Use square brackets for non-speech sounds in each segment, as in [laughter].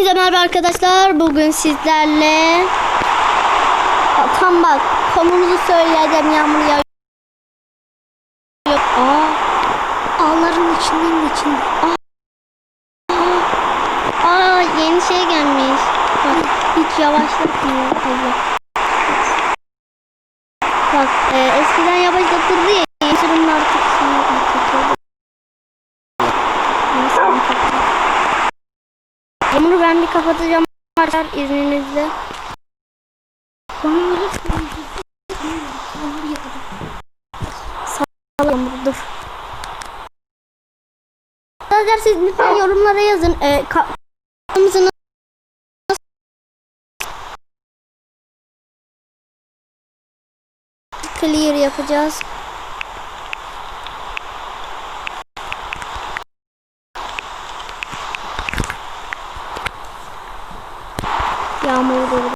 Hepinize merhaba arkadaşlar. Bugün sizlerle tam bak konumuzu söyleyeceğim yağmur yağıyor. Aa, ağların içinden geçin. Aa, aa, yeni şey gelmiş. Bak hiç yavaşlatmıyor. Bak e, eskiden yavaşlatırdı ya. Sonra kapatıyordu. Neyse. Bunu ben bir kapatacağım arkadaşlar izninizle. Sallayalım dur. Arkadaşlar siz lütfen yorumlara yazın. Ee, ka- kanalımızı nasıl- clear yapacağız. Yağmur doğru.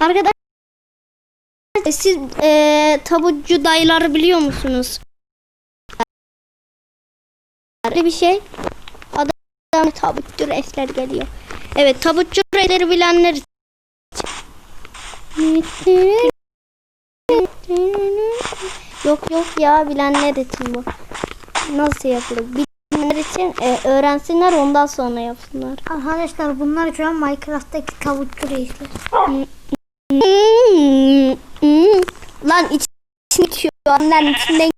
Arkadaşlar siz e, tabutçu dayıları biliyor musunuz? Öyle bir şey. Adam tabutçu reisler geliyor. Evet tabutçu reisleri bilenler. Yok yok ya bilenler için bu. Nasıl yapılır? Bilenler için e, öğrensinler ondan sonra yapsınlar. Arkadaşlar bunlar şu an Minecraft'taki tavukçu reisler. Hmm. Lan içine içiyor. Lan içinden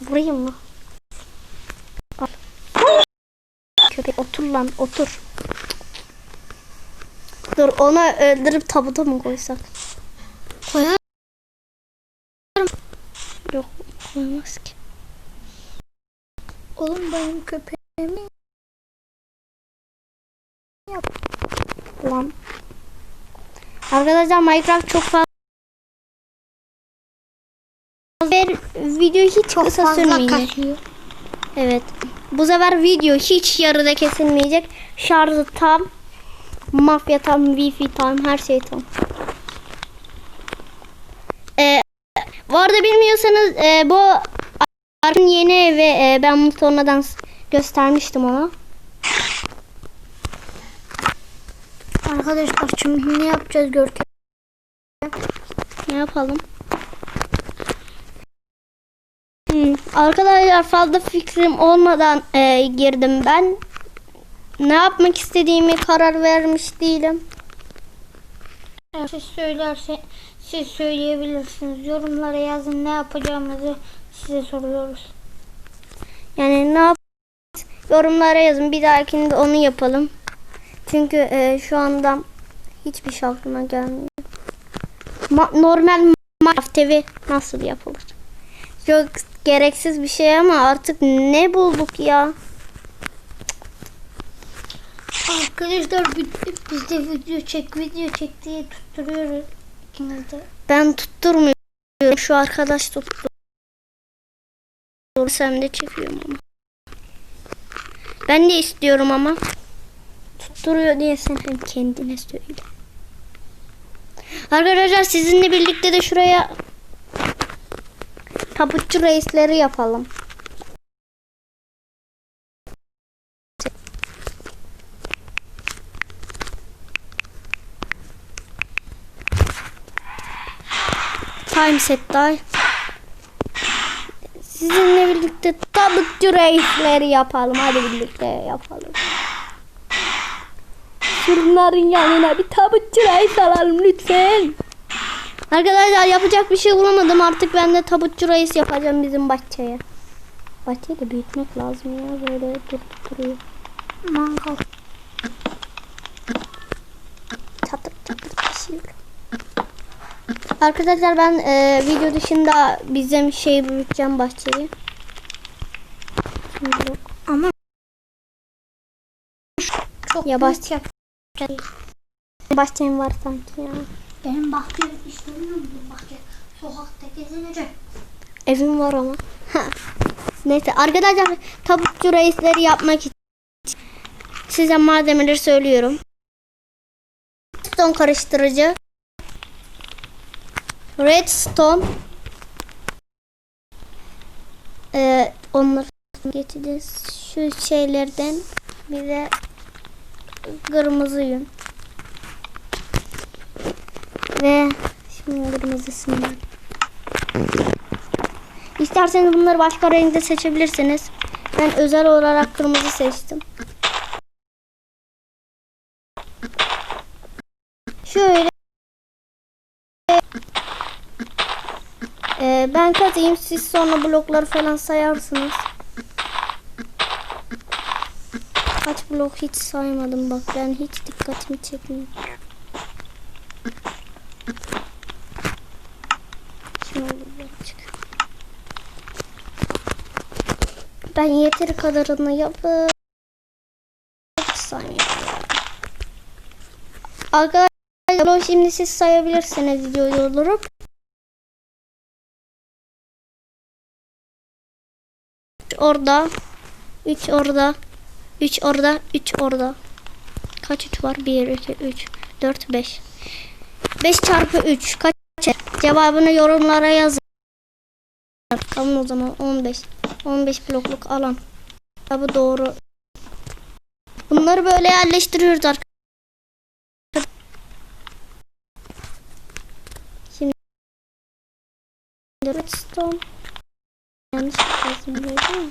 Vurayım mı? Al. Köpek otur lan otur. Dur onu öldürüp tabuta mı koysak? Koyar. Yok koymaz ki. Oğlum benim köpeğimi Lan. Arkadaşlar Minecraft çok fazla bir video hiç çok kısa sürmeyecek. Evet. Bu sefer video hiç yarıda kesilmeyecek. Şarjı tam. Mafya tam. Wi-Fi tam. Her şey tam. Ee, bu arada bilmiyorsanız e, bu Ark'ın yeni evi e, ben bunu sonradan göstermiştim ona. Arkadaşlar şimdi ne yapacağız Görkem? Ne yapalım? Hmm, arkadaşlar fazla fikrim olmadan e, girdim ben. Ne yapmak istediğimi karar vermiş değilim. Siz söylerse siz söyleyebilirsiniz. Yorumlara yazın ne yapacağımızı size soruyoruz. Yani ne yap? Yorumlara yazın. Bir dahakinde onu yapalım. Çünkü e, şu anda hiçbir şey aklıma gelmiyor. Ma- normal Minecraft evi nasıl yapılır? Çok gereksiz bir şey ama artık ne bulduk ya? Arkadaşlar biz, biz de video çek video çek diye tutturuyoruz. İkimiz de. Ben tutturmuyorum. Şu arkadaş tuttu. Sen de çekiyorum ama. Ben de istiyorum ama. Tutturuyor diye sen hem kendine söyle. Arkadaşlar sizinle birlikte de şuraya tabutçu reisleri yapalım. Time set die. Sizinle birlikte tabutçu reisleri yapalım. Hadi birlikte yapalım. Şunların yanına bir tabutçu reis alalım lütfen. Arkadaşlar yapacak bir şey bulamadım. Artık ben de tabutçu reis yapacağım bizim bahçeye. Bahçeyi de büyütmek lazım ya. Böyle durup duruyor. Mangal. Çatır çatır pişiyor. Arkadaşlar ben e, video dışında bizim şey büyüteceğim bahçeyi. Şimdi yok. Ama çok Ya yapacağız. Bahçem var sanki ya. Benim bahçem istemiyor musun bahçe? Sokakta gezinecek. Evim var ama. Neyse arkadaşlar tabutçu reisleri yapmak için size malzemeleri söylüyorum. Redstone karıştırıcı. Redstone. Ee, onları geçeceğiz. Şu şeylerden bir de kırmızı yün. Ve şimdi kırmızısından. İsterseniz bunları başka renkte seçebilirsiniz. Ben özel olarak kırmızı seçtim. Şöyle Ee, ben katayım siz sonra blokları falan sayarsınız. Kaç blok hiç saymadım bak ben hiç dikkatimi çekmiyor. Şunu birazcık. Ben yeteri kadarını yapıp saymıyorum. Arkadaşlar şimdi siz sayabilirsiniz diyor durdurup. orada. 3 orada. 3 orada. 3 orada. Kaç 3 var? 1, 2, 3, 4, 5. 5 çarpı 3 kaç? Cevabını yorumlara yazın. Tamam o zaman 15. 15 blokluk alan. Tabi doğru. Bunları böyle yerleştiriyoruz arkadaşlar. Şimdi redstone Yanlış yazdım değil mi?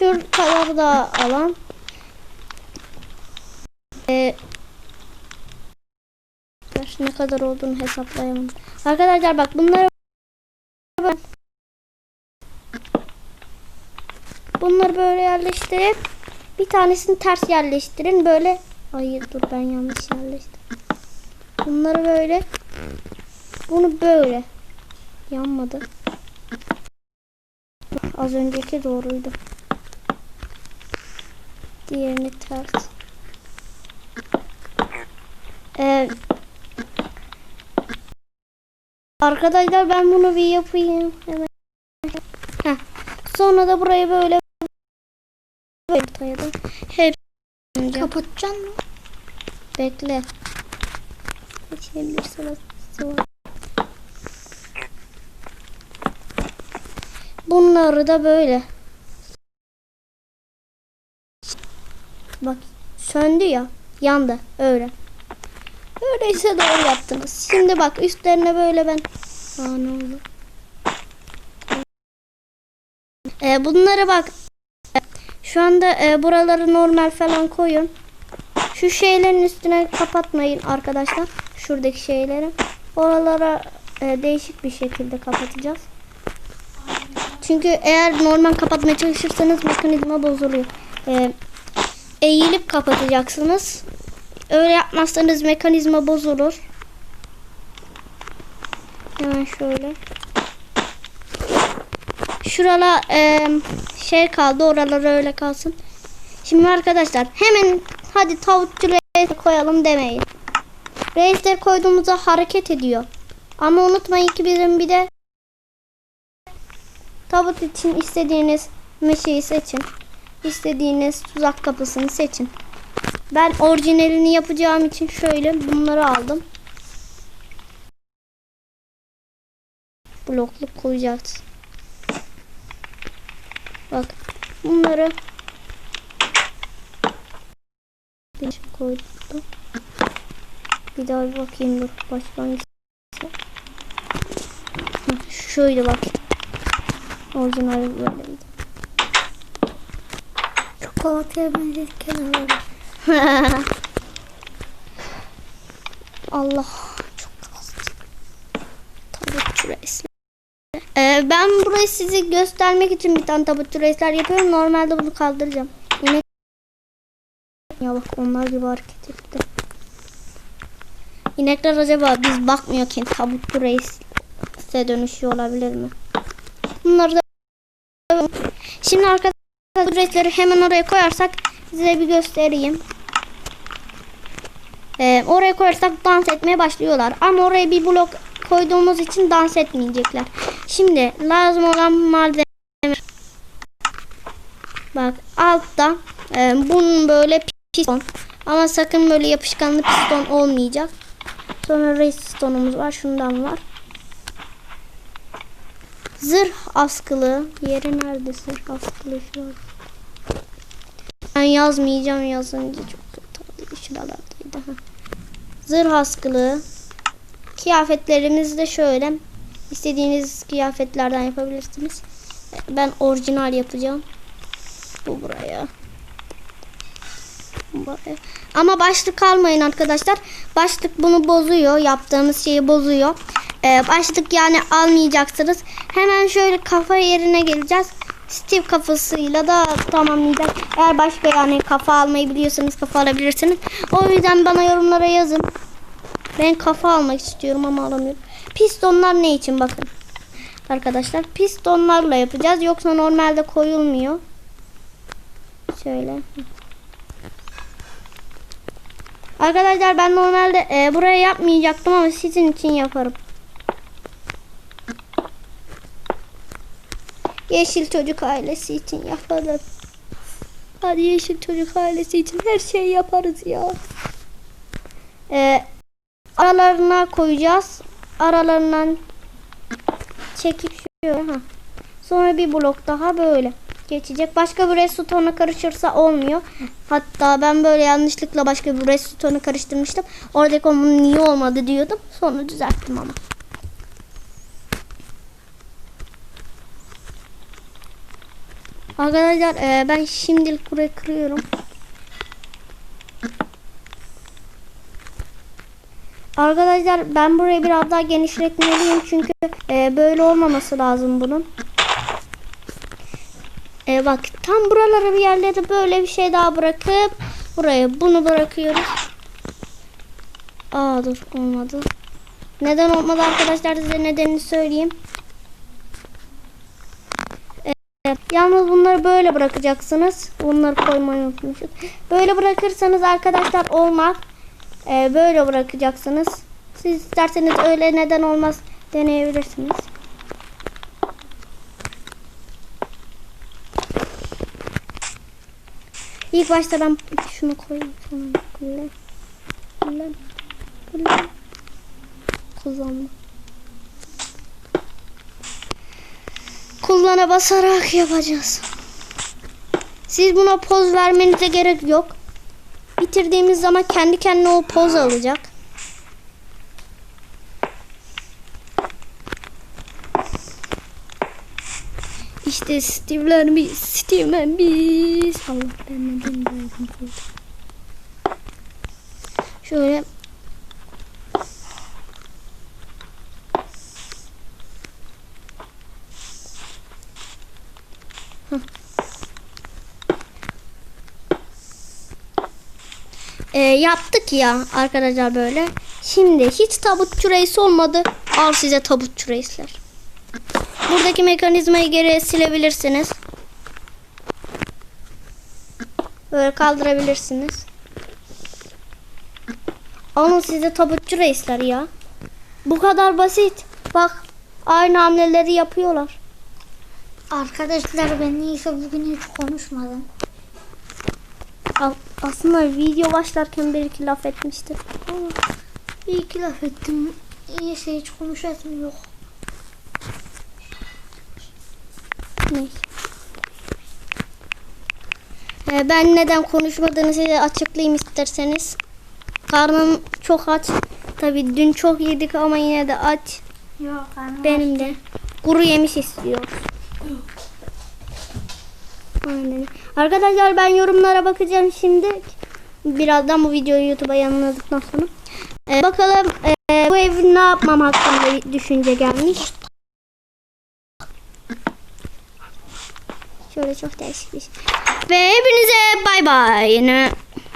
Şu kadar da alan. Ee, ne kadar olduğunu hesaplayamam. Arkadaşlar bak bunları bunları böyle yerleştirip bir tanesini ters yerleştirin böyle hayır dur ben yanlış yerleştirdim bunları böyle bunu böyle Yanmadı. Az önceki doğruydu. Diğerini ters. Ee, arkadaşlar ben bunu bir yapayım. Hemen. Heh. Sonra da burayı böyle ortaya da hep Kapatacaksın mı? bekle. İçine bir var. Bunları da böyle. Bak söndü ya. Yandı. Öyle. Öyleyse doğru yaptınız. Şimdi bak üstlerine böyle ben. Aa ne oldu? Ee, bunları bak. Şu anda e, buraları normal falan koyun. Şu şeylerin üstüne kapatmayın arkadaşlar. Şuradaki şeyleri. Oralara e, değişik bir şekilde kapatacağız. Çünkü eğer normal kapatmaya çalışırsanız mekanizma bozuluyor. Ee, eğilip kapatacaksınız. Öyle yapmazsanız mekanizma bozulur. Hemen şöyle. Şurala e, şey kaldı. Oralar öyle kalsın. Şimdi arkadaşlar hemen hadi tavukçu reis koyalım demeyin. Reisler koyduğumuzda hareket ediyor. Ama unutmayın ki bizim bir de Tabut için istediğiniz meşeyi seçin. İstediğiniz tuzak kapısını seçin. Ben orijinalini yapacağım için şöyle bunları aldım. Blokluk koyacağız. Bak bunları koydum. Bir daha bir bakayım dur. Hı, Şöyle bak. Orijinal böyleydi. Çikolataya benzedik kenarları. [laughs] Allah çok az. Tabutçu. Ee, ben burayı sizi göstermek için bir tane tabutçu reisler yapıyorum. Normalde bunu kaldıracağım. Yine ya bak onlar gibi hareket etti. İnekler acaba biz bakmıyorken tabutçu reise dönüşüyor olabilir mi? Bunları da Şimdi arkadaşlar bu reisleri hemen oraya koyarsak size bir göstereyim. Ee, oraya koyarsak dans etmeye başlıyorlar. Ama oraya bir blok koyduğumuz için dans etmeyecekler. Şimdi lazım olan malzeme bak altta e, bunun böyle piston ama sakın böyle yapışkanlı piston olmayacak. Sonra pistonumuz var. Şundan var. Zırh askılı. Yeri nerede zırh askılı şu an? Ben yazmayacağım yazınca çok kötü oluyor. Şuralardaydı. ha. Zırh askılı. Kıyafetlerimiz de şöyle. İstediğiniz kıyafetlerden yapabilirsiniz. Ben orijinal yapacağım. Bu buraya. Buraya. Ama başlık almayın arkadaşlar. Başlık bunu bozuyor. Yaptığımız şeyi bozuyor. Ee, başlık yani almayacaksınız. Hemen şöyle kafa yerine geleceğiz. Steve kafasıyla da tamamlayacağız. Eğer başka yani kafa almayı biliyorsanız kafa alabilirsiniz. O yüzden bana yorumlara yazın. Ben kafa almak istiyorum ama alamıyorum. Pistonlar ne için bakın. Arkadaşlar pistonlarla yapacağız. Yoksa normalde koyulmuyor. Şöyle. Arkadaşlar ben normalde e, buraya yapmayacaktım ama sizin için yaparım. Yeşil çocuk ailesi için yapalım. Hadi yeşil çocuk ailesi için her şeyi yaparız ya. E, aralarına koyacağız. Aralarından çekip şöyle. Ha. Sonra bir blok daha böyle geçecek. Başka bir resutona karışırsa olmuyor. Hatta ben böyle yanlışlıkla başka bir resutona karıştırmıştım. Oradaki onun niye olmadı diyordum. Sonra düzelttim ama. Arkadaşlar e, ben şimdilik burayı kırıyorum. Arkadaşlar ben burayı biraz daha genişletmeliyim çünkü e, böyle olmaması lazım bunun. E, bak tam buralara bir yerlere böyle bir şey daha bırakıp buraya bunu bırakıyoruz. Aa dur olmadı. Neden olmadı arkadaşlar size nedenini söyleyeyim. E, yalnız bunları böyle bırakacaksınız. Bunları koymayı unutmuşuz. Böyle bırakırsanız arkadaşlar olmaz. E, böyle bırakacaksınız. Siz isterseniz öyle neden olmaz deneyebilirsiniz. İlk başta ben şunu koyayım. Kullan. Kullan. Kullan. Kullanma. Kullana basarak yapacağız. Siz buna poz vermenize gerek yok. Bitirdiğimiz zaman kendi kendine o poz alacak. İşte Steve'ler biz, Steve'ler biz. Allah ben neden böyle koydum. Şöyle Ee, yaptık ya arkadaşlar böyle. Şimdi hiç tabutçu reis olmadı. Al size tabutçu reisler. Buradaki mekanizmayı geri silebilirsiniz. Böyle kaldırabilirsiniz. Alın size tabutçu reisler ya. Bu kadar basit. Bak aynı hamleleri yapıyorlar. Arkadaşlar ben neyse bugün hiç konuşmadım. Aslında video başlarken bir iki laf etmiştir. Ama bir iki laf ettim. İyiyse hiç konuşasım yok. Ne? Ee, ben neden konuşmadığını size açıklayayım isterseniz. Karnım çok aç. Tabii dün çok yedik ama yine de aç. Yok. Benim de. Kuru yemiş istiyor. Aynen. Arkadaşlar ben yorumlara bakacağım şimdi. Birazdan bu videoyu YouTube'a yayınladıktan sonra. Ee, bakalım e, bu evi ne yapmam hakkında düşünce gelmiş. Şöyle çok değişik bir şey. Ve hepinize bay bay.